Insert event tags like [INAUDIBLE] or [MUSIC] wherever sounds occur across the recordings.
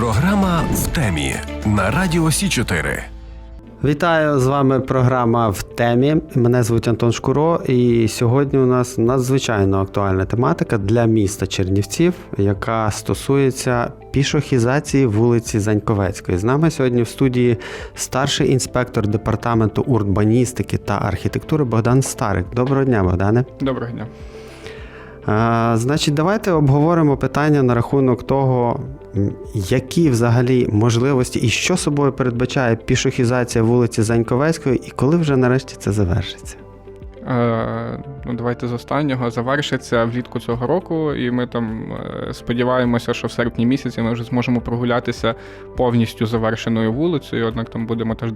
Програма в темі на Радіо Сі 4 Вітаю з вами програма в темі. Мене звуть Антон Шкуро, і сьогодні у нас надзвичайно актуальна тематика для міста Чернівців, яка стосується пішохізації вулиці Заньковецької. З нами сьогодні в студії старший інспектор департаменту урбаністики та архітектури Богдан Старик. Доброго дня, Богдане. Доброго дня. Значить, давайте обговоримо питання на рахунок того, які взагалі можливості і що собою передбачає пішохізація вулиці Заньковецької, і коли вже нарешті це завершиться. Е, ну, давайте з останнього завершиться влітку цього року, і ми там е, сподіваємося, що в серпні місяці ми вже зможемо прогулятися повністю завершеною вулицею. Однак там будемо теж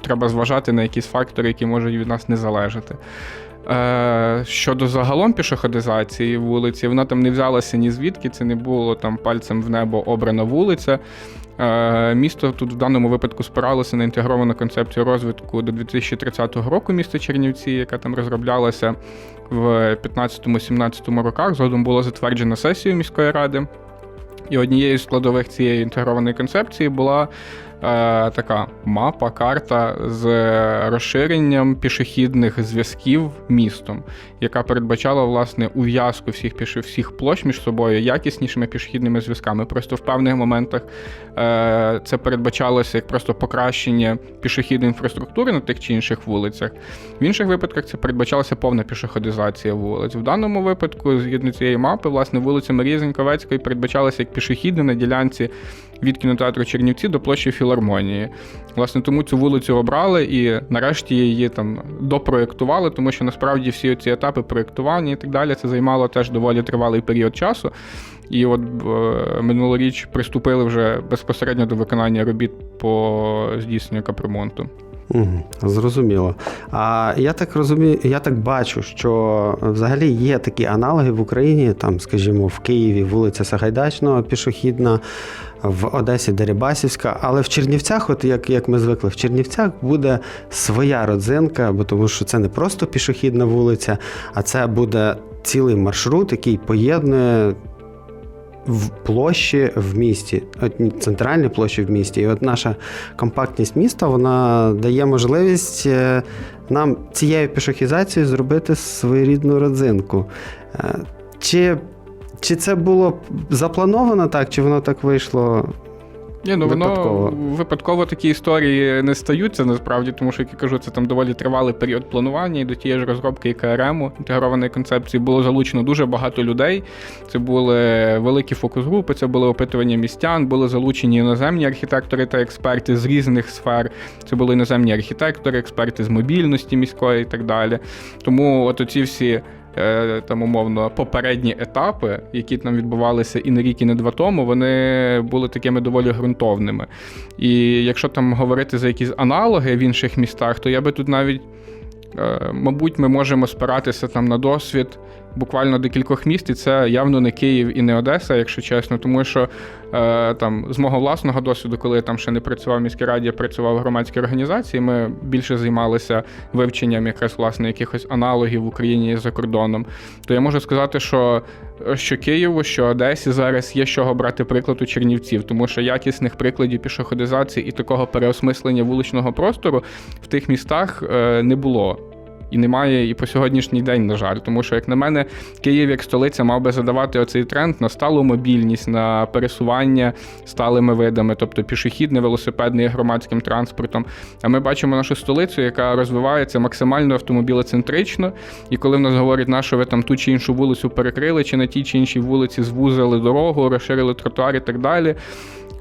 треба зважати на якісь фактори, які можуть від нас не залежати. Е, щодо загалом пішоходизації вулиці, вона там не взялася ні звідки, це не було там пальцем в небо обрана вулиця. Е, Місто тут в даному випадку спиралося на інтегровану концепцію розвитку до 2030 року міста Чернівці, яка там розроблялася в 15-17 роках. Згодом була затверджена сесією міської ради. І однією з складових цієї інтегрованої концепції була така мапа, карта з розширенням пішохідних зв'язків містом, яка передбачала власне ув'язку всіх пішо, всіх площ між собою якіснішими пішохідними зв'язками. Просто в певних моментах е, це передбачалося як просто покращення пішохідної інфраструктури на тих чи інших вулицях. В інших випадках це передбачалася повна пішоходизація вулиць. В даному випадку, згідно цієї мапи, власне, вулиця Марії Зеньковецької передбачалася як пішохідна на ділянці від кінотеатру Чернівці до площі Філармонії. Власне, тому цю вулицю обрали і нарешті її там допроєктували, тому що насправді всі ці етапи проєктування і так далі це займало теж доволі тривалий період часу. І от е, минулоріч приступили вже безпосередньо до виконання робіт по здійсненню капремонту. Зрозуміло. А я так розумію, я так бачу, що взагалі є такі аналоги в Україні, там, скажімо, в Києві вулиця Сагайдачного пішохідна, в Одесі Дерибасівська, але в Чернівцях, от як, як ми звикли, в Чернівцях буде своя родзинка, бо тому що це не просто пішохідна вулиця, а це буде цілий маршрут, який поєднує в площі в місті, центральні площі в місті. І от наша компактність міста вона дає можливість е, нам цією пішохізацією зробити своєрідну родзинку. Е, Чи, чи це було заплановано так, чи воно так вийшло? Ні, ну Випадково. воно випадково такі історії не стаються насправді, тому що, як я кажу, це там доволі тривалий період планування, і до тієї ж розробки ІКРМ, інтегрованої концепції, було залучено дуже багато людей. Це були великі фокус-групи, це були опитування містян, були залучені іноземні архітектори та експерти з різних сфер. Це були іноземні архітектори, експерти з мобільності міської і так далі. Тому от оці всі. Е, Там умовно попередні етапи, які там відбувалися і не рік, і не два тому, вони були такими доволі ґрунтовними. І якщо там говорити за якісь аналоги в інших містах, то я би тут навіть, е, мабуть, ми можемо спиратися там на досвід буквально декількох міст, і це явно не Київ і не Одеса, якщо чесно, тому що е, там з мого власного досвіду, коли я там ще не працював в міській раді, я працював в громадській організації, ми більше займалися вивченням якраз власне якихось аналогів в Україні і за кордоном. То я можу сказати, що, що Києву, що Одесі зараз є з чого брати приклад у Чернівців, тому що якісних прикладів пішоходизації і такого переосмислення вуличного простору в тих містах е, не було. І немає і по сьогоднішній день, на жаль. Тому що, як на мене, Київ як столиця мав би задавати оцей тренд на сталу мобільність, на пересування сталими видами, тобто пішохідне, велосипедне і громадським транспортом. А ми бачимо нашу столицю, яка розвивається максимально автомобілецентрично. І коли в нас говорять, на що ви там ту чи іншу вулицю перекрили, чи на тій чи іншій вулиці звузили дорогу, розширили тротуар і так далі.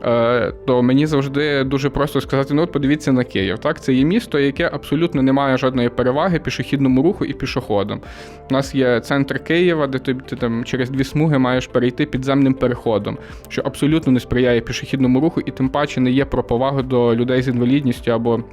Е, То мені завжди дуже просто сказати: ну от подивіться на Київ. Так, це є місто, яке абсолютно не має жодної переваги пішохідному руху і пішоходам. У нас є центр Києва, де ти, ти там через дві смуги маєш перейти підземним переходом, що абсолютно не сприяє пішохідному руху, і тим паче не є про повагу до людей з інвалідністю або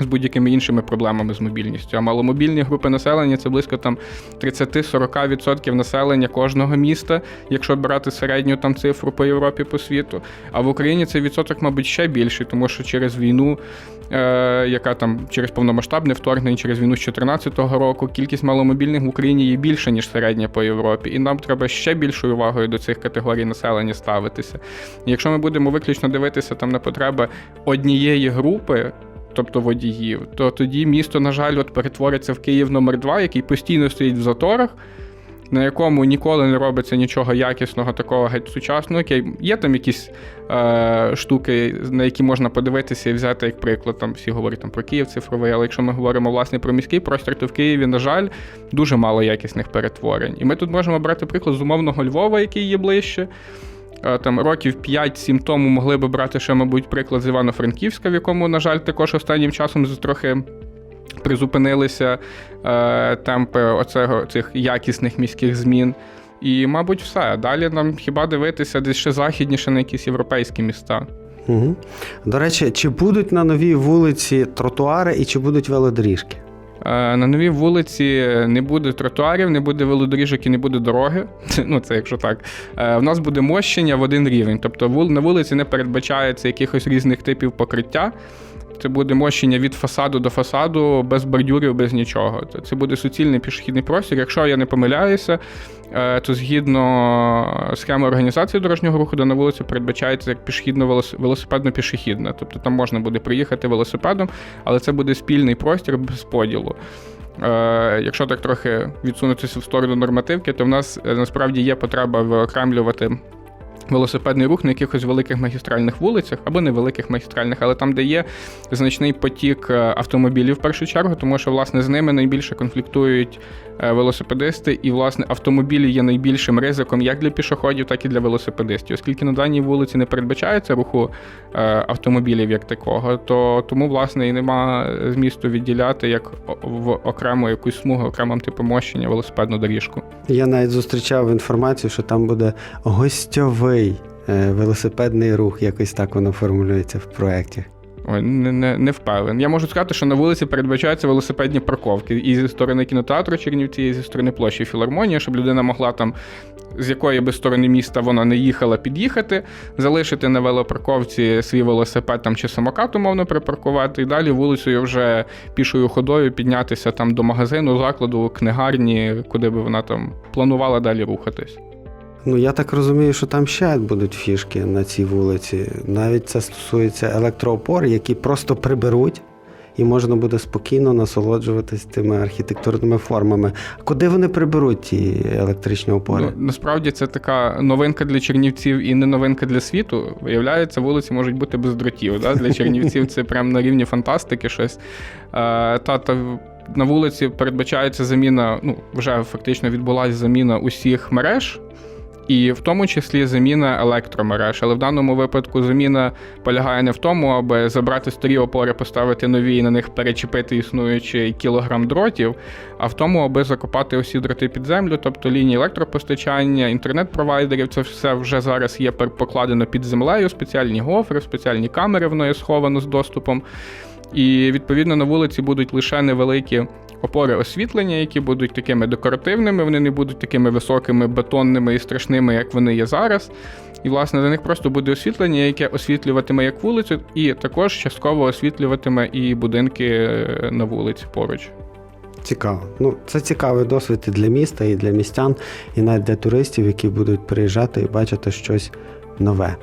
з будь-якими іншими проблемами з мобільністю. А маломобільні групи населення це близько там 30-40% населення кожного міста, якщо брати середню там цифру по Європі по світу. А в Україні цей відсоток, мабуть, ще більший, тому що через війну, е, яка там через повномасштабне вторгнення, через війну з 2014 року, кількість маломобільних в Україні є більша, ніж середня по Європі. І нам треба ще більшою увагою до цих категорій населення ставитися. І якщо ми будемо виключно дивитися там на потреби однієї групи. Тобто водіїв, то тоді місто, на жаль, от перетвориться в Київ номер 2 який постійно стоїть в заторах, на якому ніколи не робиться нічого якісного, такого геть сучасного. Є там якісь е, штуки, на які можна подивитися і взяти як приклад. Там всі говорять там про Київ цифровий, але якщо ми говоримо власне про міський простір, то в Києві, на жаль, дуже мало якісних перетворень. І ми тут можемо брати приклад з умовного Львова, який є ближче. Е, Там років 5-7 тому могли би брати ще, мабуть, приклад з Івано-Франківська, в якому, на жаль, також останнім часом трохи призупинилися е, темпи оцього, цих якісних міських змін. І, мабуть, все. Далі нам хіба дивитися десь ще західніше на якісь європейські міста. Угу. До речі, чи будуть на новій вулиці тротуари і чи будуть велодоріжки? Е, На новій вулиці не буде тротуарів, не буде велодоріжок і не буде дороги. [LAUGHS] Ну, це якщо так. Е, В нас буде мощення в один рівень. Тобто на вулиці не передбачається якихось різних типів покриття. Це буде мощення від фасаду до фасаду, без бордюрів, без нічого. Це- буде суцільний пішохідний простір. Якщо я не помиляюся, е, то згідно схеми організації дорожнього руху, де на вулиці передбачається як пішохідно велосипедно-пішохідна. Тобто там можна буде приїхати велосипедом, але це буде спільний простір без поділу. Е, Якщо так трохи відсунутися в сторону нормативки, то в нас е, насправді є потреба виокремлювати велосипедний рух на якихось великих магістральних вулицях або невеликих магістральних, але там, де є значний потік е, автомобілів в першу чергу, тому що власне з ними найбільше конфліктують е, велосипедисти, і власне автомобілі є найбільшим ризиком як для пішоходів, так і для велосипедистів. Оскільки на даній вулиці не передбачається руху е, автомобілів як такого, то тому власне і нема змісту відділяти як в окрему якусь смугу, окремим типом мощення велосипедну доріжку. Я навіть зустрічав інформацію, що там буде гостьовий е, велосипедний рух, якось так воно формулюється в проєкті. Ой, не, не, не впевнений. Я можу сказати, що на вулиці передбачаються велосипедні парковки і зі сторони кінотеатру Чернівці, і зі сторони площі Філармонії, щоб людина могла там, з якої би сторони міста вона не їхала, під'їхати, залишити на велопарковці свій велосипед там чи самокат, умовно припаркувати, і далі вулицею вже пішою ходою піднятися там до магазину, закладу, книгарні, куди би вона там планувала далі рухатись. Ну, я так розумію, що там ще будуть фішки на цій вулиці. Навіть це стосується електроопор, які просто приберуть, і можна буде спокійно насолоджуватись тими архітектурними формами. Куди вони приберуть ті електричні опори? Ну, насправді це така новинка для чернівців і не новинка для світу. Виявляється, вулиці можуть бути без дротів. Да? Для чернівців це прямо на рівні фантастики щось. Е, та, та на вулиці передбачається заміна, ну, вже фактично відбулася заміна усіх мереж. І в тому числі заміна електромереж. Але в даному випадку заміна полягає не в тому, аби забрати старі опори, поставити нові і на них перечепити існуючий кілограм дротів, а в тому, аби закопати усі дроти під землю, тобто лінії електропостачання, інтернет-провайдерів. Це все вже зараз є покладено під землею, спеціальні гофри, спеціальні камери, воно є сховано з доступом. І відповідно на вулиці будуть лише невеликі опори освітлення, які будуть такими декоративними, вони не будуть такими високими, бетонними і страшними, як вони є зараз. І, власне, на них просто буде освітлення, яке освітлюватиме як вулицю, і також частково освітлюватиме і будинки е, на вулиці поруч. Цікаво. Ну, це цікавий досвід і для міста, і для містян, і навіть для туристів, які будуть приїжджати і бачити щось нове.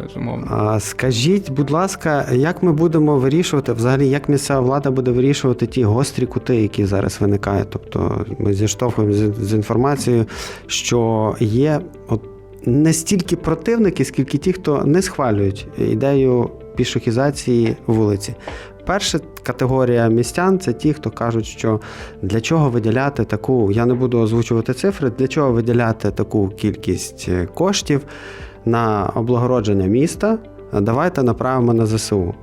Безумовно. Скажіть, будь ласка, як ми будемо вирішувати, взагалі, як місцева влада буде вирішувати ті гострі кути, які зараз виникають? Тобто ми зіштовхуємо з, інформацією, що є от не стільки противники, скільки ті, хто не схвалюють ідею пішохізації вулиці. Перша категорія містян це ті, хто кажуть, що для чого виділяти таку, я не буду озвучувати цифри, для чого виділяти таку кількість е, коштів на облагородження міста, давайте направимо на ЗСУ.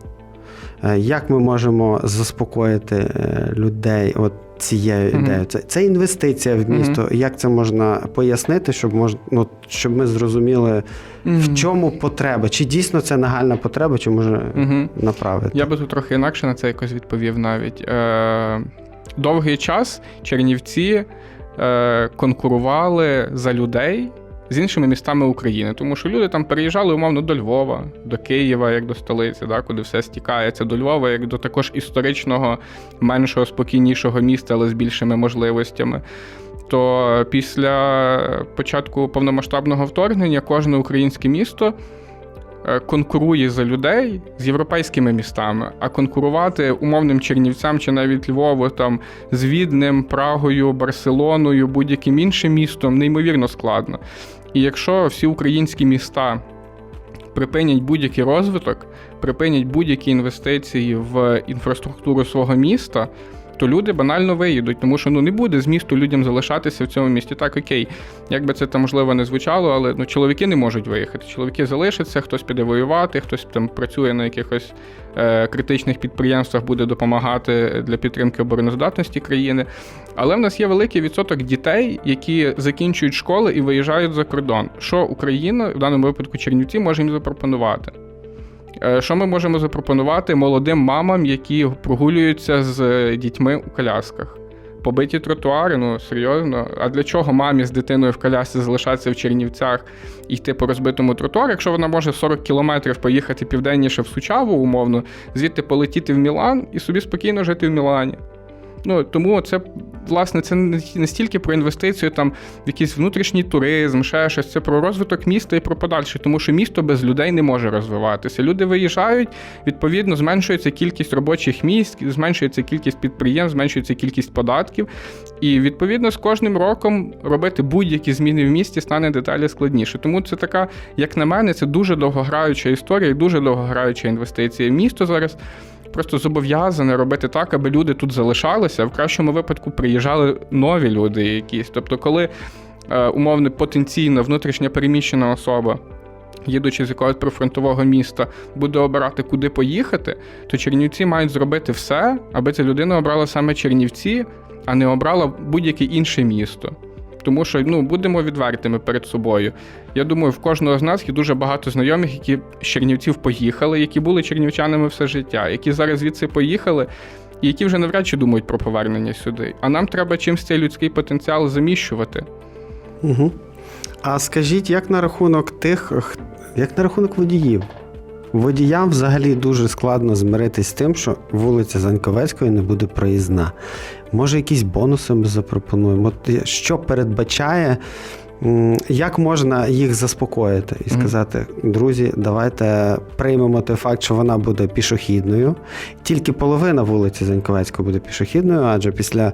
Е, Як ми можемо заспокоїти е, людей от цією Мгм. ідеєю? Це, це інвестиція в місто. Як це можна пояснити, щоб мож, ну, щоб ми зрозуміли, в чому потреба? Чи дійсно це нагальна потреба, чи може направити? Я би тут трохи інакше на це якось відповів навіть. Е, довгий час Чернівці е, конкурували за людей з іншими містами України, тому що люди там переїжджали умовно до Львова, до Києва, як до столиці, да, куди все стікається, до Львова, як до також історичного, меншого, спокійнішого міста, але з більшими можливостями. То після початку повномасштабного вторгнення кожне українське місто е, конкурує за людей з європейськими містами, а конкурувати умовним Чернівцям чи навіть Львову там з Віднем, Прагою, Барселоною, будь-яким іншим містом неймовірно складно. І якщо всі українські міста припинять будь-який розвиток, припинять будь-які інвестиції в інфраструктуру свого міста. То люди банально виїдуть, тому що ну не буде змісту людям залишатися в цьому місті. Так, окей, як би це там можливо не звучало, але ну чоловіки не можуть виїхати. Чоловіки залишаться, хтось піде воювати, хтось там працює на якихось е, критичних підприємствах, буде допомагати для підтримки обороноздатності країни. Але в нас є великий відсоток дітей, які закінчують школи і виїжджають за кордон. Що Україна в даному випадку Чернівці може їм запропонувати? Е, Що ми можемо запропонувати молодим мамам, які прогулюються з е, дітьми у колясках? Побиті тротуари, ну серйозно. А для чого мамі з дитиною в колясці залишатися в Чернівцях і йти по розбитому тротуару, якщо вона може 40 кілометрів поїхати південніше в Сучаву, умовно, звідти полетіти в Мілан і собі спокійно жити в Мілані. Ну тому це власне це не стільки про інвестицію там якийсь внутрішній туризм, ще щось. Це про розвиток міста і про подальше, тому що місто без людей не може розвиватися. Люди виїжджають, відповідно, зменшується кількість робочих місць, зменшується кількість підприємств, зменшується кількість податків. І відповідно з кожним роком робити будь-які зміни в місті стане деталі складніше. Тому це така, як на мене, це дуже довгограюча історія і дуже довгограюча інвестиція. Місто зараз просто зобов'язане робити так, аби люди тут залишалися. В кращому випадку приїжджали нові люди якісь. Тобто, коли е, умовно потенційно внутрішня переміщена особа. Їдучи з якогось прифронтового міста, буде обирати, куди поїхати, то Чернівці мають зробити все, аби ця людина обрала саме Чернівці, а не обрала будь-яке інше місто. Тому що ну будемо відвертими перед собою. Я думаю, в кожного з нас є дуже багато знайомих, які з Чернівців поїхали, які були чернівчанами все життя, які зараз звідси поїхали, і які вже навряд чи думають про повернення сюди. А нам треба чимсь цей людський потенціал заміщувати. Угу. А скажіть, як на рахунок тих, як на рахунок водіїв? Водіям взагалі дуже складно змиритись з тим, що вулиця Заньковецької не буде проїзна. Може, якісь бонуси ми запропонуємо? Що передбачає, як можна їх заспокоїти і сказати, друзі, давайте приймемо той факт, що вона буде пішохідною. Тільки половина вулиці Заньковецької буде пішохідною, адже після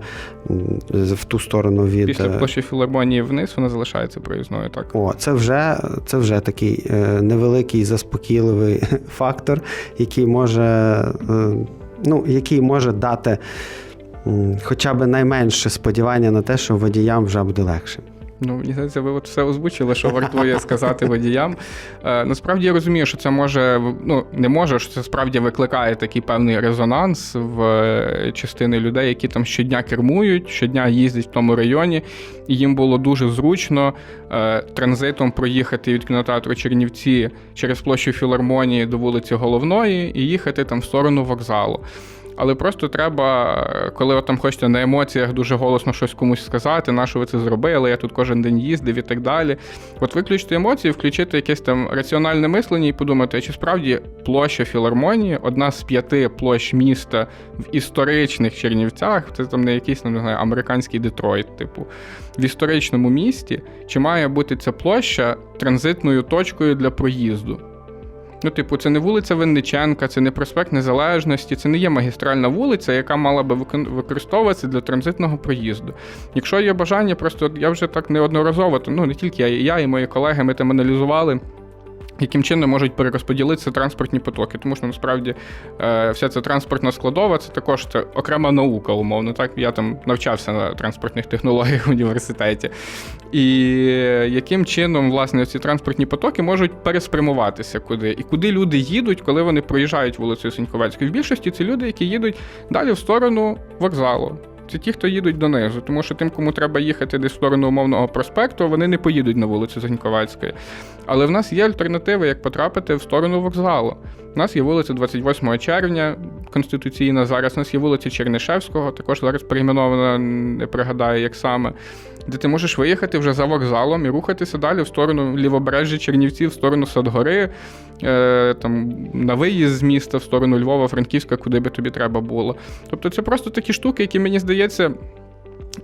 в ту сторону від Після е, площі філармонії вниз вона залишається проїзною. Так о, це вже, це вже такий е, невеликий заспокійливий [LAUGHS] фактор, який може, е, ну, який може дати хоча б найменше сподівання на те, що водіям вже буде легше. Ну, мені здається, ви от все озвучили, що вартує сказати водіям. Е, насправді я розумію, що це може, ну не може, що це справді викликає такий певний резонанс в е, частини людей, які там щодня кермують, щодня їздять в тому районі, і їм було дуже зручно е, транзитом проїхати від кінотеатру Чернівці через площу філармонії до вулиці Головної і їхати там в сторону вокзалу. Але просто треба, коли ви там хочете на емоціях дуже голосно щось комусь сказати, на що ви це зробили, я тут кожен день їздив і так далі. От виключити емоції, включити якесь там раціональне мислення і подумати, чи справді площа філармонії одна з п'яти площ міста в історичних Чернівцях, це там не якийсь не знаю, американський Детройт, типу, в історичному місті, чи має бути ця площа транзитною точкою для проїзду? Ну, типу, це не вулиця Винниченка, це не проспект Незалежності, це не є магістральна вулиця, яка мала би використовуватися для транзитного проїзду. Якщо є бажання, просто я вже так неодноразово, то, ну не тільки я, і я і мої колеги, ми там аналізували. Яким чином можуть перерозподілитися транспортні потоки, тому що насправді е, вся ця транспортна складова це також це окрема наука, умовно. Так я там навчався на транспортних технологіях в університеті. І яким чином власне ці транспортні потоки можуть переспрямуватися куди? І куди люди їдуть, коли вони проїжджають вулицею Сеньковецької? В більшості це люди, які їдуть далі в сторону вокзалу. Це ті, хто їдуть донизу. Тому що тим, кому треба їхати десь в сторону умовного проспекту, вони не поїдуть на вулицю Заньковецької. Але в нас є альтернативи, як потрапити в сторону вокзалу. У нас є вулиця 28 червня, конституційна. Зараз у нас є вулиця Чернишевського, також зараз перейменована, не пригадаю, як саме. Де ти можеш виїхати вже за вокзалом і рухатися далі в сторону лівобережжя Чернівців, в сторону Садгори, е, там, на виїзд з міста, в сторону Львова, Франківська, куди би тобі треба було. Тобто це просто такі штуки, які мені здається.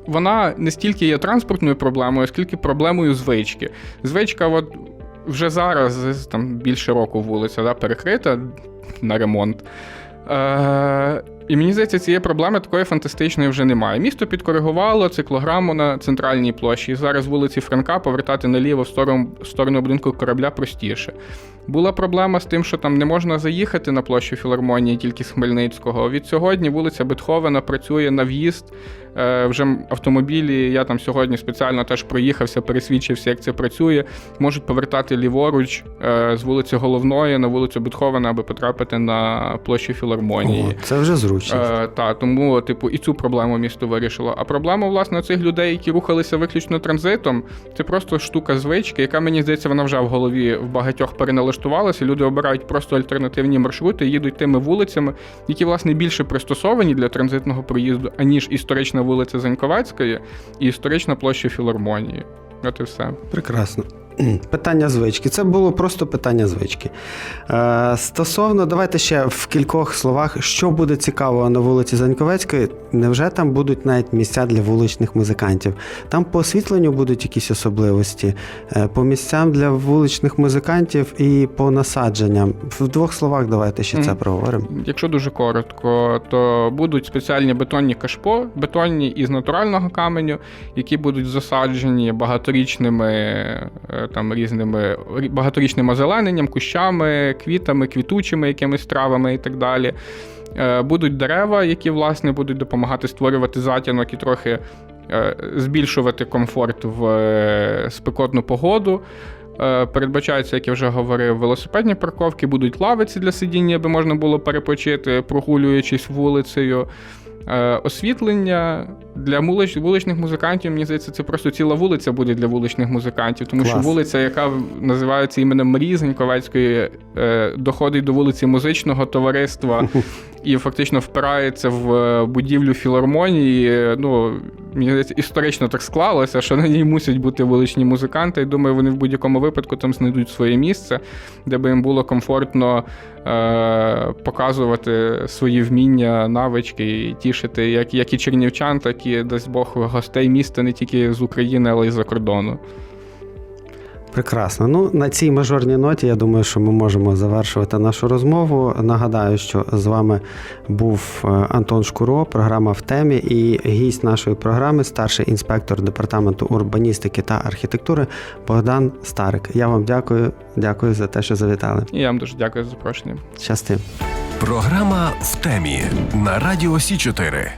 Вона не стільки є транспортною проблемою, скільки проблемою звички. Звичка, от вже зараз, там більше року вулиця да, перекрита на ремонт. Е, і мені здається, цієї проблеми такої фантастичної вже немає. Місто підкоригувало циклограму на центральній площі. І зараз вулиці Франка повертати наліво в сторону, в сторону будинку корабля простіше. Була проблема з тим, що там не можна заїхати на площу філармонії тільки з Хмельницького. Від сьогодні вулиця Бетховена працює на в'їзд. Е, вже автомобілі, я там сьогодні спеціально теж проїхався, пересвідчився, як це працює. Можуть повертати ліворуч е, з вулиці Головної на вулицю Бетховена, аби потрапити на площу філармонії. О, це вже зручно. Е, та, тому, типу, і цю проблему місто вирішило. А проблема, власне, цих людей, які рухалися виключно транзитом, це просто штука звички, яка мені здається, вона вже в голові в багатьох переналаштувалася. Люди обирають просто альтернативні маршрути, їдуть тими вулицями, які, власне, більше пристосовані для транзитного проїзду, аніж історична вулиця Заньковецької і історична площа філармонії. От і все. Прекрасно. [CLEARS THROAT] Питання звички. Це було просто питання звички. Е, стосовно, давайте ще в кількох словах, що буде цікавого на вулиці Заньковецької. Невже там будуть навіть місця для вуличних музикантів? Там по освітленню будуть якісь особливості, Е, по місцям для вуличних музикантів і по насадженням. В двох словах давайте ще це проговоримо. Якщо дуже коротко, то будуть спеціальні бетонні кашпо, бетонні із натурального каменю, які будуть засаджені багаторічними е, там різними багаторічним озелененням, кущами, квітами, квітучими якимись травами і так далі. Е, Будуть дерева, які власне будуть допомагати створювати затінок і трохи е, збільшувати комфорт в е, спекотну погоду. Передбачається, як я вже говорив, велосипедні парковки, будуть лавиці для сидіння, аби можна було перепочити, прогулюючись вулицею. Е, Освітлення для мулич- вуличних музикантів, мені здається, це просто ціла вулиця буде для вуличних музикантів, тому що вулиця, яка називається іменем Марії Заньковецької, е, доходить до вулиці музичного товариства і фактично впирається в е, будівлю філармонії. Ну, мені здається, історично так склалося, що на ній мусять бути вуличні музиканти. І думаю, вони в будь-якому випадку там знайдуть своє місце, де би їм було комфортно е- показувати свої вміння, навички і тішити як, як і чернівчан, так і дасть Бог гостей міста не тільки з України, але й з-за кордону. Прекрасно. Ну, на цій мажорній ноті я думаю, що ми можемо завершувати нашу розмову. Нагадаю, що з вами був е, Антон Шкуро, програма в темі, і гість нашої програми, старший інспектор департаменту урбаністики та архітектури Богдан Старик. Я вам дякую, дякую за те, що завітали. І я вам дуже дякую за запрошення. Щасти. Програма в темі на Радіо Сі 4